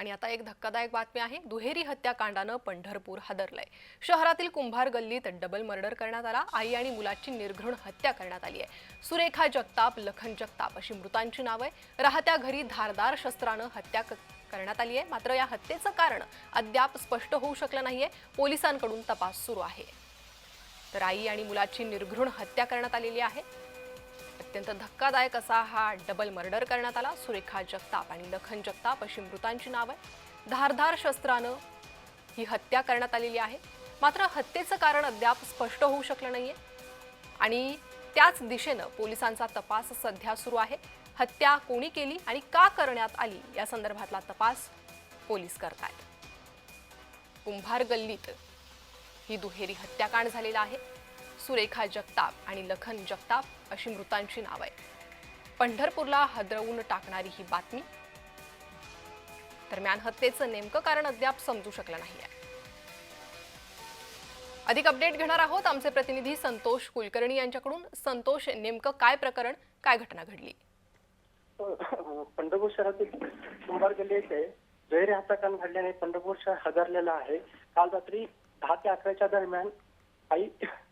आणि आता एक धक्कादायक बातमी आहे. दुहेरी हत्याकांडानं पंढरपूर हादरलंय. शहरातील कुंभार गल्लीत डबल मर्डर करण्यात आला. आई आणि मुलाची निर्घृण हत्या करण्यात आली आहे. सुरेखा जगताप लखन जगताप अशी मृतांची नाव आहे राहत्या घरी धारदार शस्त्रानं हत्या क- करण्यात आली आहे. मात्र या हत्येचं कारण अद्याप स्पष्ट होऊ शकलं नाहीये. पोलिसांकडून तपास सुरू आहे. तर आई आणि मुलाची निर्घृण हत्या करण्यात आलेली आहे. अत्यंत धक्कादायक असा हा डबल मर्डर करण्यात आला. सुरेखा जगताप आणि लखन जगताप अशी मृतांची नाव आहे धारधार शस्त्रानं ही हत्या करण्यात आलेली आहे. मात्र हत्येचं कारण अद्याप स्पष्ट होऊ शकलं नाहीये. आणि त्याच दिशेनं पोलिसांचा तपास सध्या सुरू आहे. हत्या कोणी केली आणि का करण्यात आली या संदर्भातला तपास पोलीस करतायत. कुंभार गल्लीत ही दुहेरी हत्याकांड झालेला आहे. सुरेखा जगताप आणि लखन जगताप अशी मृतांची नाव आहे पंढरपूरला हदरवून टाकणारी ही बातमी. दरम्यान हत्येचं नेमकं कारण अद्याप समजू शकलं नाहीये. अधिक अपडेट घेणार आहोत आमचे प्रतिनिधी संतोष कुलकर्णी यांच्याकडून. संतोष नेमकं काय प्रकरण काय घटना घडली? पंढरपूर शहरातील कुंभार गल्ली येथे जैरी हत्याकांड घडल्याने पंढरपूर शहर हादरलेलं आहे. काल रात्री दहा ते अकराच्या दरम्यान आई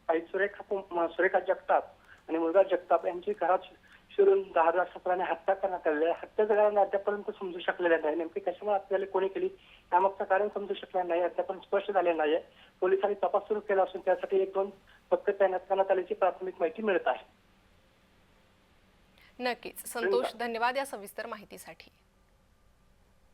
आई सुरेखा सुरेखा जगताप आणि मुलगा जगताप यांची घरात शिरून दहा हजार सत्राने हत्या करण्यात आलेली आहे. हत्या झाल्याने अद्यापर्यंत समजू शकलेल्या नाही. नेमकी कशामुळे आपल्याला कोणी केली? त्यामागचं कारण समजू शकलं नाही. अद्यापर्यंत स्पष्ट झाले नाहीये पोलिसांनी तपास सुरू केला असून त्यासाठी एक दोन पथक तैनात करण्यात आल्याची प्राथमिक माहिती मिळत आहे. नक्कीच. संतोष धन्यवाद या सविस्तर माहितीसाठी.